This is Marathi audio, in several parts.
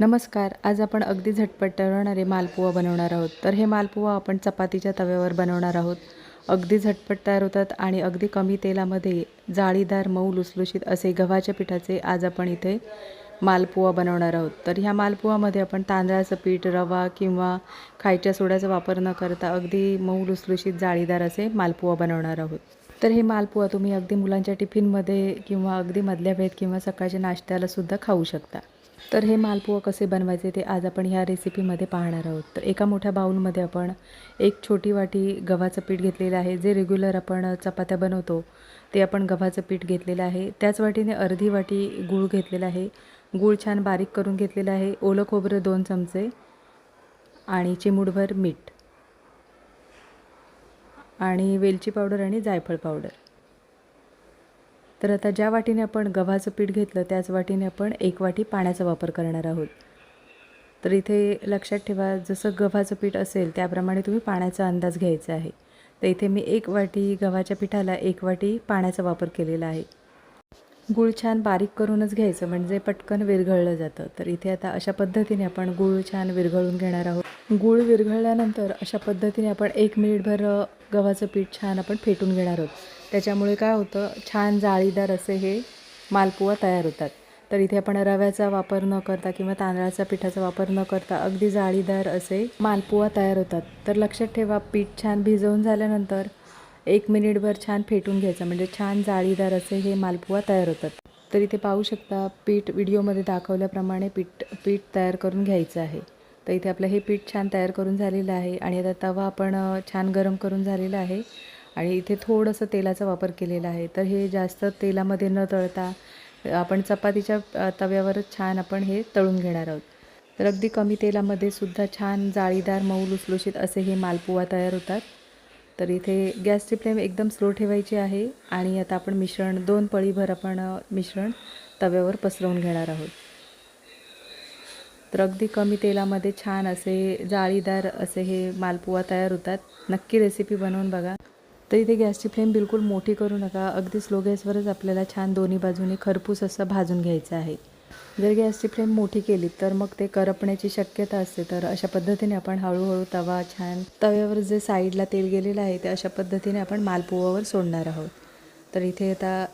नमस्कार आज आपण अगदी झटपट टळणारे मालपुवा बनवणार आहोत. तर हे मालपुवा आपण चपातीच्या तव्यावर बनवणार आहोत. अगदी झटपट तयार होतात आणि अगदी कमी तेलामध्ये जाळीदार मऊ लुसलुशीत असे गव्हाच्या पिठाचे आज आपण इथे मालपुवा बनवणार आहोत. तर ह्या मालपुवामध्ये आपण तांदळाचं पीठ रवा किंवा खायच्या सोड्याचा वापर न करता अगदी मऊ लुसलुशीत जाळीदार असे मालपुवा बनवणार आहोत. तर हे मालपुवा तुम्ही अगदी मुलांच्या टिफिनमध्ये किंवा अगदी मधल्या वेळेत किंवा सकाळच्या नाश्त्याला सुद्धा खाऊ शकता. तर हे मालपुवा कसे बनवायचे ते आज आपण ह्या रेसिपीमध्ये पाहणार आहोत. तर एका मोठ्या बाऊलमध्ये आपण एक छोटी वाटी गव्हाचं पीठ घेतलेलं आहे. जे रेग्युलर आपण चपात्या बनवतो ते आपण गव्हाचं पीठ घेतलेलं आहे. त्याच वाटीने अर्धी वाटी गूळ घेतलेला आहे. गूळ छान बारीक करून घेतलेलं आहे. ओलं खोबरं दोन चमचे आणि चिमूडभर मीठ आणि वेलची पावडर आणि जायफळ पावडर. तर आता ज्या वाटीने आपण गव्हाचं पीठ घेतलं त्याच वाटीने आपण एक वाटी पाण्याचा वापर करणार आहोत. तर इथे लक्षात ठेवा जसं गव्हाचं पीठ असेल त्याप्रमाणे तुम्ही पाण्याचा अंदाज घ्यायचा आहे. तर इथे मी एक वाटी गव्हाच्या पिठाला एक वाटी पाण्याचा वापर केलेला आहे. गूळ छान बारीक करूनच घ्यायचं म्हणजे पटकन विरघळलं जातं. तर इथे आता अशा पद्धतीने आपण गूळ छान विरघळून घेणार आहोत. गूळ विरघळल्यानंतर अशा पद्धतीने आपण एक मिनिटभर गव्हाचं पीठ छान आपण फेटून घेणार आहोत. त्याच्यामुळे काय होतं छान जाळीदार असे हे मालपुवा तयार होतात. तर इथे आपण रव्याचा वापर न करता किंवा तांदळाच्या पिठाचा वापर न करता अगदी जाळीदार असे मालपुवा तयार होतात. तर लक्षात ठेवा पीठ छान भिजवून झाल्यानंतर एक मिनिटभर छान फेटून घ्यायचं. म्हणजे छान जाळीदार असे हे मालपुवा तयार होतात. तर इथे पाहू शकता पीठ व्हिडिओमध्ये दाखवल्याप्रमाणे पीठ पीठ तयार करून घ्यायचं आहे. तर इथे आपलं हे पीठ छान तयार करून झालेलं आहे. आणि आता तवा आपण छान गरम करून झालेला आहे. आणि इथे थोडंसं तेलाचा वापर केलेला आहे. तर हे जास्त तेलामध्ये न तळता आपण चपातीच्या तव्यावरच छान आपण हे तळून घेणार आहोत. तर अगदी कमी तेलामध्ये सुद्धा छान जाळीदार मऊ लुसलुशीत असे हे मालपुवा तयार होतात. तर इथे गॅसची फ्लेम एकदम स्लो ठेवायची आहे आणि आता आपण मिश्रण दोन पळीभर आपण मिश्रण तव्यावर पसरवून घेणार आहोत. तर अगदी कमी तेलामध्ये छान असे जाळीदार असे हे मालपुवा तयार होतात. नक्की रेसिपी बनवून बघा. तर इथे गॅसची फ्लेम बिलकुल मोठी करू नका. अगदी स्लो गॅसवरच आपल्याला छान दोन्ही बाजूने खरपूस असं भाजून घ्यायचं आहे. जर गॅसची फ्लेम मोठी केली तर मग ते करपण्याची शक्यता असते. तर अशा पद्धतीने आपण हळूहळू तवा छान तव्यावर जे साईडला तेल गेलेलं आहे ते अशा पद्धतीने आपण मालपुवावर सोडणार आहोत. तर इथे आता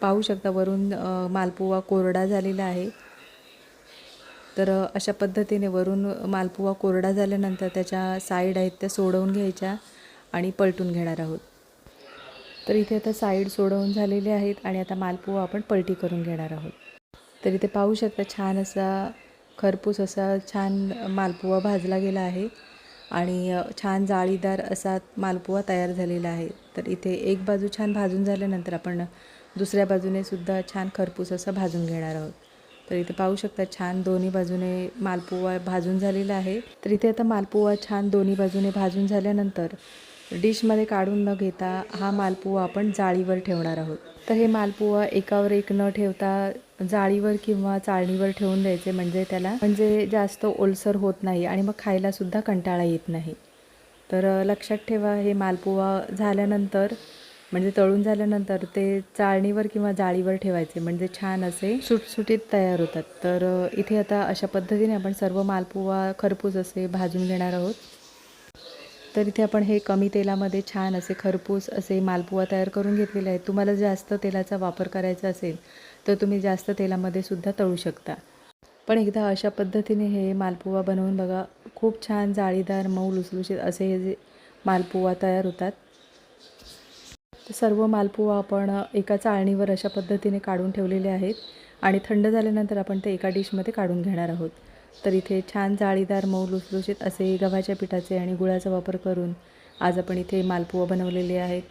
पाहू शकता वरून मालपुवा कोरडा झालेला आहे. तर अशा पद्धतीने वरून मालपुवा कोरडा झाल्यानंतर त्याच्या साईड आहेत त्या सोडवून घ्यायच्या आणि पलटून घेणार आहोत. तर इथे आता साईड सोडवून झालेले आहेत आणि आता मालपुवा आपण पलटी करून घेणार आहोत. तर इथे पाहू शकता छान असा खरपूस असा छान मालपुवा भाजला गेला आहे आणि छान जाळीदार असा मालपुवा तयार झालेला आहे. तर इथे एक बाजू छान भाजून झाल्यानंतर आपण दुसऱ्या बाजूने सुद्धा छान खरपूस असं भाजून घेणार आहोत. तर इथे पाहू शकता छान दोन्ही बाजूने मालपुवा भाजून झालेला आहे. तर इथे आता मालपुवा छान दोन्ही बाजूने भाजून झाल्यानंतर डिशमध्ये काढून न घेता हा मालपुवा आपण जाळीवर ठेवणार आहोत. तर हे मालपुवा एकावर एक न ठेवता जाळीवर किंवा चाळणीवर ठेवून द्यायचे. म्हणजे त्याला म्हणजे जास्त ओलसर होत नाही आणि मग खायलासुद्धा कंटाळा येत नाही. तर लक्षात ठेवा हे मालपुवा झाल्यानंतर म्हणजे तळून झाल्यानंतर ते चाळणीवर किंवा जाळीवर ठेवायचे. म्हणजे छान असे सुटसुटीत तयार होतात. तर इथे आता अशा पद्धतीने आपण सर्व मालपुवा खरपूस असे भाजून घेणार आहोत. तर इथे आपण हे कमी तेलामध्ये छान असे खरपूस असे मालपुवा तयार करून घेतलेले आहेत. तुम्हाला जास्त तेलाचा वापर करायचा असेल तर तुम्ही जास्त तेलामध्ये सुद्धा तळू शकता. पण एकदा अशा पद्धतीने हे मालपुवा बनवून बघा. खूप छान जाळीदार मऊ लुसलुशीत असे हे जे मालपुवा तयार होतात. तर सर्व मालपुवा आपण एका चाळणीवर अशा पद्धतीने काढून ठेवलेले आहेत आणि थंड झाल्यानंतर आपण ते एका डिशमध्ये काढून घेणार आहोत. तर इथे छान जाळीदार मऊ लुसलुशीत असे गव्हाच्या पिठाचे आणि गुळाचा वापर करून आज आपण इथे मालपुवा बनवलेले आहेत.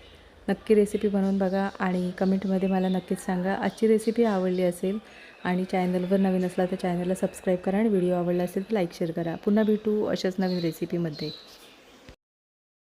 नक्की रेसिपी बनवून बघा आणि कमेंटमध्ये मला नक्कीच सांगा. आजची रेसिपी आवडली असेल आणि चॅनलवर नवीन असला तर चॅनलला सबस्क्राईब करा आणि व्हिडिओ आवडला असेल तर लाईक शेअर करा. पुन्हा भेटू अशाच नवीन रेसिपीमध्ये